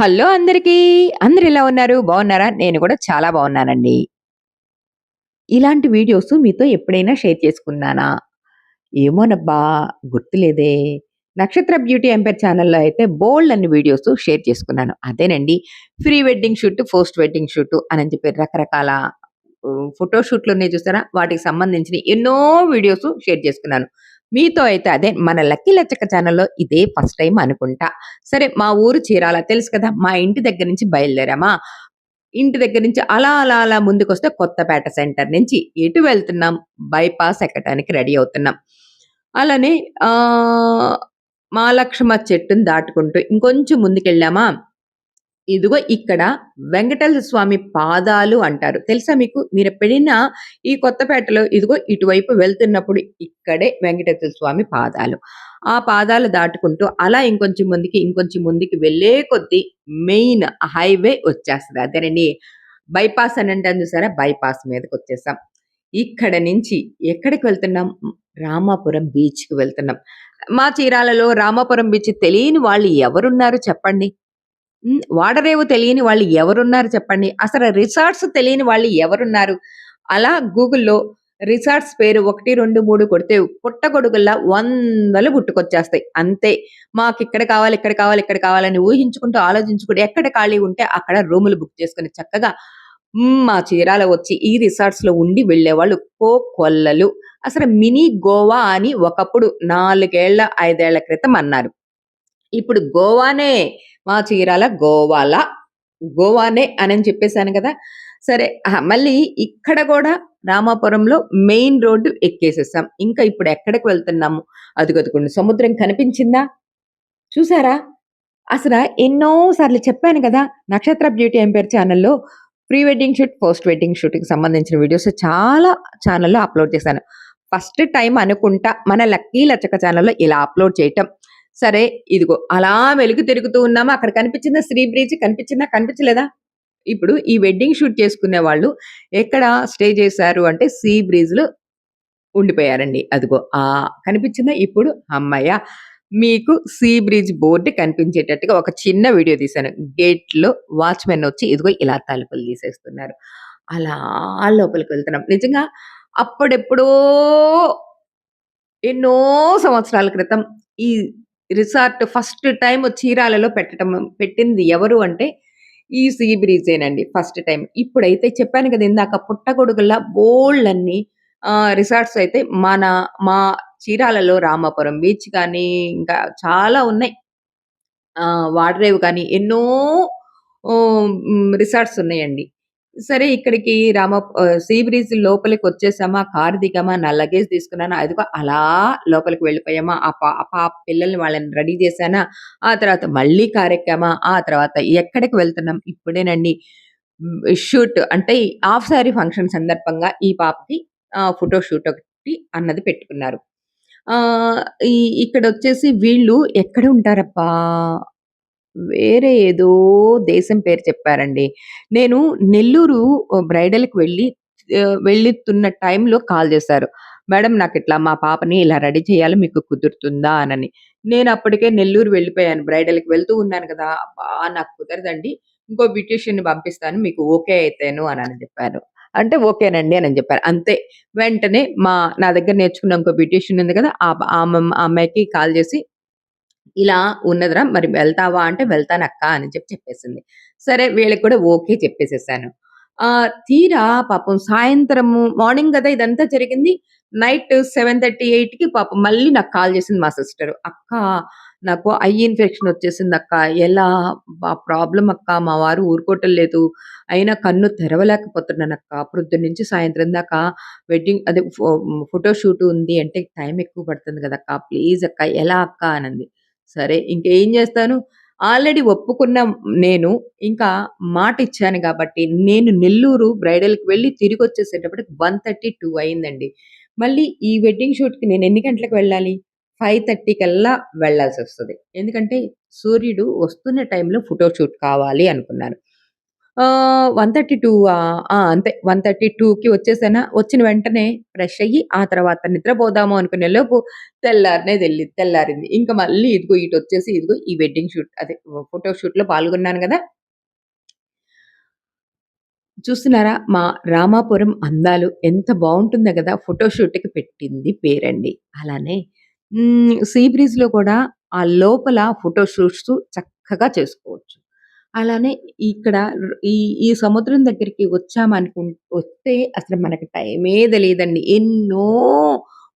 Hello అందరికీ. అందరు ఎలా ఉన్నారు? బాగున్నారా? నేను కూడా చాలా బాగున్నానండి. ఇలాంటి వీడియోస్ మీతో ఎప్పుడైనా షేర్ చేసుకున్నానా? ఏమోనబ్బా! గుర్తులేదే. నక్షత్ర బ్యూటీ ఎంపైర్ ఛానల్లో అయితే బోల్డ్ అన్ని వీడియోస్ షేర్ చేసుకున్నాను. అదేనండి pre wedding shoot, post wedding shoot అని చెప్పి రకరకాల ఆహ్, ఫోటో షూట్‌లున్నాయి చూసారా? వాటికి సంబంధించిన ఎన్నో వీడియోస్ షేర్ చేసుకున్నాను. మీతో అయితే అదే మన లక్కీ లచ్చక ఛానల్లో ఇదే ఫస్ట్ టైం అనుకుంటా. సరే మా ఊరు చీరాల తెలుసు కదా! మా ఇంటి దగ్గర నుంచి బయలుదేరామా, ఇంటి దగ్గర నుంచి అలా అలా అలా ముందుకొస్తే కొత్తపేట సెంటర్ నుంచి ఎటు వెళ్తున్నాం? బైపాస్ ఎక్కడానికి రెడీ అవుతున్నాం. అలానే ఆహ్, మహాలక్ష్మ చెట్టుని దాటుకుంటూ ఇంకొంచెం ముందుకెళ్ళామా, ఇదిగో ఇక్కడ వెంకటేశ్వర స్వామి పాదాలు అంటారు. తెలుసా మీకు? మీరు మీరెప్పుడైనా ఈ కొత్తపేటలో ఇదిగో ఇటువైపు వెళ్తున్నప్పుడు ఇక్కడే వెంకటేశ్వర స్వామి పాదాలు. ఆ పాదాలు దాటుకుంటూ అలా ఇంకొంచెం ముందుకి, ఇంకొంచెం ముందుకి వెళ్ళే కొద్దీ మెయిన్ హైవే వచ్చేస్తుంది అదేనండి బైపాస్ అని అంటే చూసారా? బైపాస్ మీదకి వచ్చేసాం ఇక్కడ నుంచి ఎక్కడికి వెళ్తున్నాం? రామాపురం బీచ్‌కి వెళ్తున్నాం. మా చీరాలలో రామాపురం బీచ్ తెలియని వాళ్ళు ఎవరున్నారు చెప్పండి? వాడరేవో వాడరేవు తెలియని వాళ్ళు ఎవరున్నారు చెప్పండి? అసలు రిసార్ట్స్ తెలియని వాళ్ళు ఎవరున్నారు? అలా గూగుల్‌లో రిసార్ట్స్ పేరు 1, 2, 3 కొడితే పుట్టగొడుగుల్లా వందలు పుట్టుకొచ్చేస్తాయి. అంతే. మాకు ఇక్కడ కావాలి, ఇక్కడ కావాలి, ఇక్కడ కావాలని ఊహించుకుంటూ, ఆలోచించుకుంటూ ఎక్కడ ఖాళీ ఉంటే అక్కడ రూములు బుక్ చేసుకుని చక్కగా మా చీరాల వచ్చి ఈ రిసార్ట్స్లో ఉండి వెళ్ళేవాళ్ళు కోకొల్లలు. అసలు మినీ గోవా అని ఒకప్పుడు నాలుగేళ్ళ ఐదేళ్ళ క్రితం అన్నారు. ఇప్పుడు గోవానే. మా చీరాల గోవాల. గోవానే అని చెప్పేసాను కదా! సరే మళ్ళీ ఇక్కడ కూడా రామాపురంలో మెయిన్ రోడ్డు ఎక్కేసేసాం. ఇంకా ఇప్పుడు ఎక్కడికి వెళ్తున్నాము? అదిగదిగోండి సముద్రం కనిపించిందా? చూసారా? అసలు ఎన్నో సార్లు చెప్పాను కదా నక్షత్ర బ్యూటీ ఎంపైర్ ఛానల్లో pre wedding shoot, post wedding షూట్‌కి సంబంధించిన వీడియోస్ చాలా ఛానల్లో అప్‌లోడ్ చేశాను. ఫస్ట్ టైం అనుకుంటా మన లక్కీ లచ్చక ఛానల్లో ఇలా అప్‌లోడ్ చేయటం. సరే ఇదిగో అలా వెలుగు తిరుగుతూ ఉన్నామా, అక్కడ కనిపించిందా శ్రీ బ్రిడ్జ్ కనిపించిందా? కనిపించలేదా? ఇప్పుడు ఈ వెడ్డింగ్ షూట్ చేసుకునే వాళ్ళు ఎక్కడ స్టే చేశారు అంటే సీ బ్రిడ్జ్‌లో ఉండిపోయారండి. అదిగో ఆ కనిపించిందా ఇప్పుడు? అమ్మయ్య మీకు సీ బ్రిడ్జ్ బోర్డు కనిపించేటట్టుగా ఒక చిన్న వీడియో తీశాను. గేట్‌లో వాచ్‌మెన్ వచ్చి ఇదిగో ఇలా తలుపులు తీసేస్తున్నారు. అలా లోపలికి వెళ్తున్నాం. నిజంగా అప్పుడెప్పుడో ఎన్నో సంవత్సరాల క్రితం ఈ రిసార్ట్ ఫస్ట్ టైం చీరాలలో పెట్టటం పెట్టింది ఎవరు అంటే ఈ సీ బ్రిడ్జేనండి ఫస్ట్ టైం ఇప్పుడైతే చెప్పాను కదా! ఇందాక పుట్టగొడుగుల బోల్డ్ అన్ని రిసార్ట్స్ అయితే మన మా చీరాలలో రామాపురం బీచ్ కానీ, ఇంకా చాలా ఉన్నాయి. ఆహ్, వాడరేవు కానీ ఎన్నో రిసార్ట్స్ ఉన్నాయండి. సరే ఇక్కడికి రామ సీ బ్రిడ్జ్ లోపలికి వచ్చేసామా? కార్ దిగామా, నా లగేజ్ తీసుకున్నానా, అదిగో అలా లోపలికి వెళ్ళిపోయామా, ఆ పా ఆ పాప పిల్లల్ని వాళ్ళని రెడీ చేశానా, ఆ తర్వాత మళ్ళీ కారెక్కామా, ఆ తర్వాత ఎక్కడికి వెళ్తున్నాం? ఇప్పుడేనండి. షూట్ అంటే హాఫ్ సారీ ఫంక్షన్ సందర్భంగా ఈ పాపకి ఫోటో షూట్ ఒకటి అన్నది పెట్టుకున్నారు. ఆహ్, ఈ ఇక్కడొచ్చేసి వీళ్ళు ఎక్కడ ఉంటారబ్బా! వేరే ఏదో దేశం పేరు చెప్పారండి. నేను నెల్లూరు బ్రైడల్‌కి వెళ్ళి ఆహ్, వెళ్తున్న టైంలో కాల్ చేశారు. మేడం నాకిట్లా మా పాపని ఇలా రెడీ చేయాలి మీకు కుదురుతుందా అనని. నేను అప్పటికే నెల్లూరు వెళ్ళిపోయాను. బ్రైడల్‌కి వెళ్తూ ఉన్నాను కదా! అబ్బా! నాకు కుదరదండి. ఇంకో బ్యూటీషియన్‌ని పంపిస్తాను మీకు ఓకే అయితేను అనని చెప్పారు. అంటే ఓకేనండి అనని చెప్పారు. అంతే. వెంటనే మా నా దగ్గర నేర్చుకున్న ఇంకో బ్యూటీషియన్ ఉంది కదా! ఆ బ ఆ అమ్మాయికి కాల్ చేసి ఇలా ఉన్నదిరా మరి వెళ్తావా? అంటే వెళ్తానక్క అని చెప్పి చెప్పేసింది. సరే వీళ్ళకి కూడా ఓకే చెప్పేసేసాను. ఆ తీరా పాపం సాయంత్రము మార్నింగ్ కదా ఇదంతా జరిగింది. నైట్ 7:30, 8కి పాపం మళ్ళీ నాకు కాల్ చేసింది మా సిస్టర్ "అక్క నాకు ఐ ఇన్ఫెక్షన్ వచ్చేసింది అక్క ఎలా? మా ప్రాబ్లం అక్క. మా వారు ఊరుకోవటం లేదు. అయినా కన్ను తెరవలేకపోతున్నాను అక్క తెరవలేకపోతున్నానక్క. పొద్దున్నుంచి సాయంత్రం దాకా వెడ్డింగ్ అదే ఫోటోషూట్ ఫోటో షూట్ ఉంది అంటే టైం ఎక్కువ పడుతుంది కదక్క. ప్లీజ్ అక్క ఎలా అక్క?" అనంది. సరే ఇంకేం చేస్తాను? ఆల్రెడీ ఒప్పుకున్న నేను ఇంకా మాట ఇచ్చాను కాబట్టి నేను నెల్లూరు బ్రైడల్‌కి వెళ్ళి తిరిగి వచ్చేసేటప్పటికి వన్ థర్టీ టూ అయిందండి. మళ్ళీ ఈ వెడ్డింగ్ షూట్‌కి నేను ఎన్ని గంటలకు వెళ్ళాలి? 5:30 కల్లా వస్తుంది ఎందుకంటే సూర్యుడు వస్తున్న టైంలో ఫోటో షూట్ కావాలి అనుకున్నాను. ఆహ్, 132 ఆహ్, ఆ! అంతే 132కి వచ్చేసానా, వచ్చిన వెంటనే ఫ్రెష్ అయ్యి, ఆ తర్వాత నిద్రపోదాము అనుకునే లోపు తెల్లారినే తెల్లి తెల్లారింది. ఇంకా మళ్ళీ ఇదిగో ఇటు వచ్చేసి ఇదిగో ఈ వెడ్డింగ్ షూట్ అదే ఫోటో షూట్‌లో పాల్గొన్నాను కదా చూస్తున్నారా? మా రామాపురం అందాలు ఎంత బాగుంటుందో కదా ఫోటోషూట్కి పెట్టింది పేరండి. అలానే సీ బ్రీజ్‌లో కూడా ఆ లోపల ఫోటో షూట్స్ చక్కగా చేసుకోవచ్చు. అలానే ఇక్కడ ఈ ఈ సముద్రం దగ్గరికి వచ్చామనుకు వస్తే అసలు మనకి టైమే తెలియదండి ఎన్నో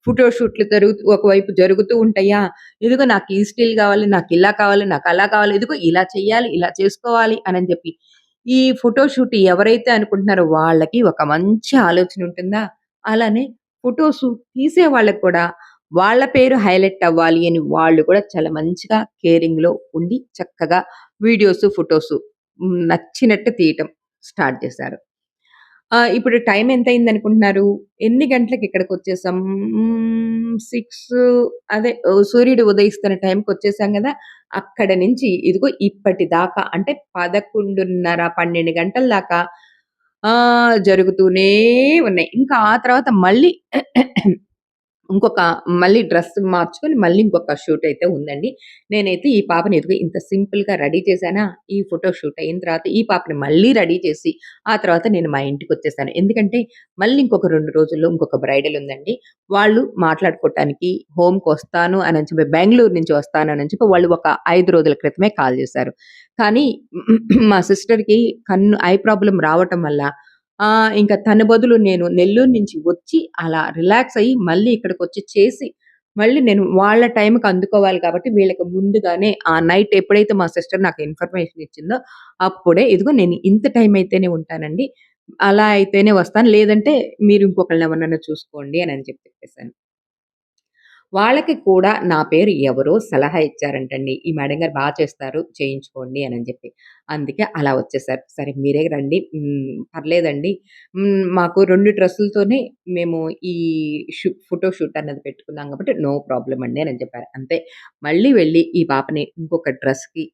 ఫోటోషూట్లు జరుగుతూ ఒకవైపు జరుగుతూ ఉంటాయా, ఇదిగో నాకు ఈ స్టిల్ నాకు ఇలా కావాలి, నాకు అలా కావాలి, ఇదిగో ఇలా చేయాలి, ఇలా చేసుకోవాలి అని చెప్పి. ఈ ఫోటో షూట్ ఎవరైతే అనుకుంటున్నారో వాళ్ళకి ఒక మంచి ఆలోచన ఉంటుందా, అలానే ఫొటోస్ తీసే వాళ్ళకి కూడా వాళ్ళ పేరు హైలైట్ అవ్వాలి అని వాళ్ళు కూడా చాలా మంచిగా కేరింగ్‌లో ఉండి చక్కగా వీడియోస్ ఫొటోస్ నచ్చినట్టు తీయటం స్టార్ట్ చేశారు. ఇప్పుడు టైం ఎంత అయిందని అనుకుంటున్నారు ఎన్ని గంటలకు ఇక్కడికి వచ్చేసాం సిక్స్ అదే సూర్యుడు ఉదయిస్తున్న టైంకొచ్చేసాం కదా అక్కడ నుంచి ఇదిగో ఇప్పటిదాకా అంటే 11:30, 12 గంటల దాకా జరుగుతూనే ఉన్నాయి. ఇంకా ఆ తర్వాత మళ్ళీ ఇంకొక మళ్ళీ డ్రెస్ మార్చుకొని మళ్ళీ ఇంకొక షూట్ అయితే ఉందండి. నేనైతే ఈ పాపని ఎదుగు ఇంత సింపుల్‌గా రెడీ చేశానా, ఈ ఫోటో షూట్ అయిన తర్వాత ఈ పాపని మళ్ళీ రెడీ చేసి, ఆ తర్వాత నేను మా ఇంటికి వచ్చేసాను ఎందుకంటే మళ్ళీ ఇంకొక రెండు రోజుల్లో ఇంకొక బ్రైడల్ ఉందండి. వాళ్ళు మాట్లాడుకోవటానికి హోమ్‌కొస్తాను అని చెప్పి బెంగళూరు నుంచి వస్తాను అని చెప్పి వాళ్ళు ఒక ఐదు రోజుల క్రితమే కాల్ చేశారు. కానీ మా సిస్టర్‌కి కన్ను ఐ ప్రాబ్లం రావటం వల్ల ఇంకా తన బదులు నేను నెల్లూరు నుంచి వచ్చి అలా రిలాక్స్ అయ్యి మళ్ళీ ఇక్కడికొచ్చి చేసి, మళ్ళీ నేను వాళ్ళ టైంకి అందుకోవాలి కాబట్టి వీళ్ళకి ముందుగానే ఆ నైట్ ఎప్పుడైతే మా సిస్టర్ నాకు ఇన్ఫర్మేషన్ ఇచ్చిందో, అప్పుడే ఇదిగో నేను ఇంత టైం అయితేనే ఉంటానండి. అలా అయితేనే వస్తాను. లేదంటే మీరు ఇంకొకళ్ళని ఎవరినైనా చూసుకోండి అని చెప్పి చెప్పేసాను. వాళ్ళకి కూడా నా పేరు ఎవరో సలహా ఇచ్చారంటండి. ఈ మేడం గారు బాగా చేస్తారు చేయించుకోండి అని చెప్పి. అందుకే అలా వచ్చేసారు. సరే మీరే రండి పర్లేదండి. మాకు రెండు డ్రెస్సులతోనే మేము ఈ షూ ఫోటో షూట్ అన్నది పెట్టుకున్నాం కాబట్టి నో ప్రాబ్లమ్ అండి అని చెప్పారు. అంతే మళ్ళీ వెళ్ళి ఈ పాపని ఇంకొక డ్రెస్‌కి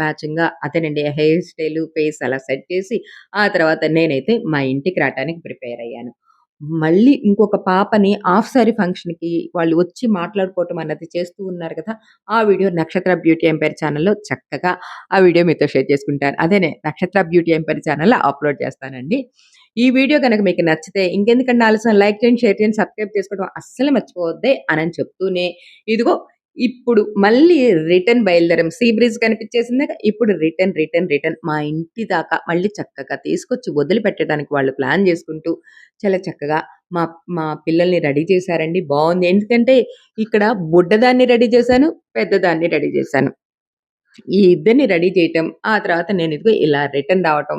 మ్యాచింగ్‌గా అతనండి హెయిర్ స్టైలు, ఫేస్ అలా సెట్ చేసి, ఆ తర్వాత నేనైతే మా ఇంటికి రావడానికి ప్రిపేర్ అయ్యాను. మళ్ళీ ఇంకొక పాపని హాఫ్ సారీ ఫంక్షన్‌కి వాళ్ళు వచ్చి మాట్లాడుకోవటం అన్నది చేస్తూ ఉన్నారు కదా! ఆ వీడియో 'నక్షత్ర బ్యూటీ ఎంపైర్' ఛానల్లో చక్కగా ఆ వీడియో మీతో షేర్ చేసుకుంటాను. అదేనే 'నక్షత్ర బ్యూటీ ఎంపైర్' ఛానల్లో అప్‌లోడ్ చేస్తానండి. ఈ వీడియో కనుక మీకు నచ్చితే ఇంకెందుకండి ఆలోచన లైక్ చేయండి, షేర్ చేయండి, సబ్స్క్రైబ్ చేసుకోవడం అస్సలు మర్చిపోవద్దే అని చెప్తూనే ఇదిగో ఇప్పుడు మళ్ళీ రిటర్న్ బయలుదేరం సీ బ్రిడ్జ్ కనిపించేసింది ఇప్పుడు రిటర్న్, రిటర్న్, రిటర్న్ మా ఇంటి దాకా మళ్ళీ చక్కగా తీసుకొచ్చి వదిలిపెట్టడానికి వాళ్ళు ప్లాన్ చేసుకుంటూ చాలా చక్కగా మా మా పిల్లల్ని రెడీ చేశారండి. బాగుంది ఎందుకంటే ఇక్కడ బుడ్డదాన్ని రెడీ చేశాను, పెద్దదాన్ని రెడీ చేశాను. ఈ ఇద్దరిని రెడీ చేయటం, ఆ తర్వాత నేను ఇదిగో ఇలా రిటర్న్ రావటం.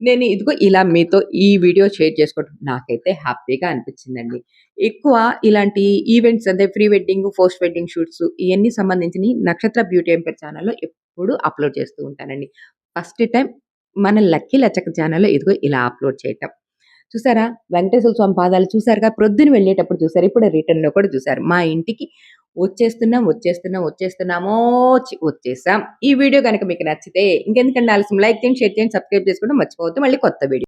నేను ఇదిగో ఇలా మీతో ఈ వీడియో షేర్ చేసుకోవటం నాకైతే హ్యాపీగా అనిపించిందండి. ఎక్కువ ఇలాంటి ఈవెంట్స్ అంటే pre wedding, post wedding shoots ఇవన్నీ సంబంధించి 'నక్షత్ర బ్యూటీ ఎంపర్ ఛానల్లో ఎప్పుడు అప్‌లోడ్ చేస్తూ ఉంటానండి. ఫస్ట్ టైం మన 'లక్కీ లచ్చక ఛానల్లో ఇదిగో ఇలా అప్‌లోడ్ చేయటం. చూసారా? వెంకటేశ్వర స్వామి పాదాలు చూసారుగా? ప్రొద్దున వెళ్ళేటప్పుడు చూసారు. ఇప్పుడు రిటర్న్‌లో కూడా చూసారు. మా ఇంటికి వచ్చేస్తున్నాం, వచ్చేస్తున్నాం, వచ్చేస్తున్నామో చి వచ్చేసాం. ఈ వీడియో గనక మీకు నచ్చితే ఇంకెందుకంటే ఆలస్యం లైక్ చేయండి, షేర్ చేయండి, సబ్స్క్రైబ్ చేసుకోవడం మర్చిపోవద్దు. మళ్ళీ కొత్త వీడియో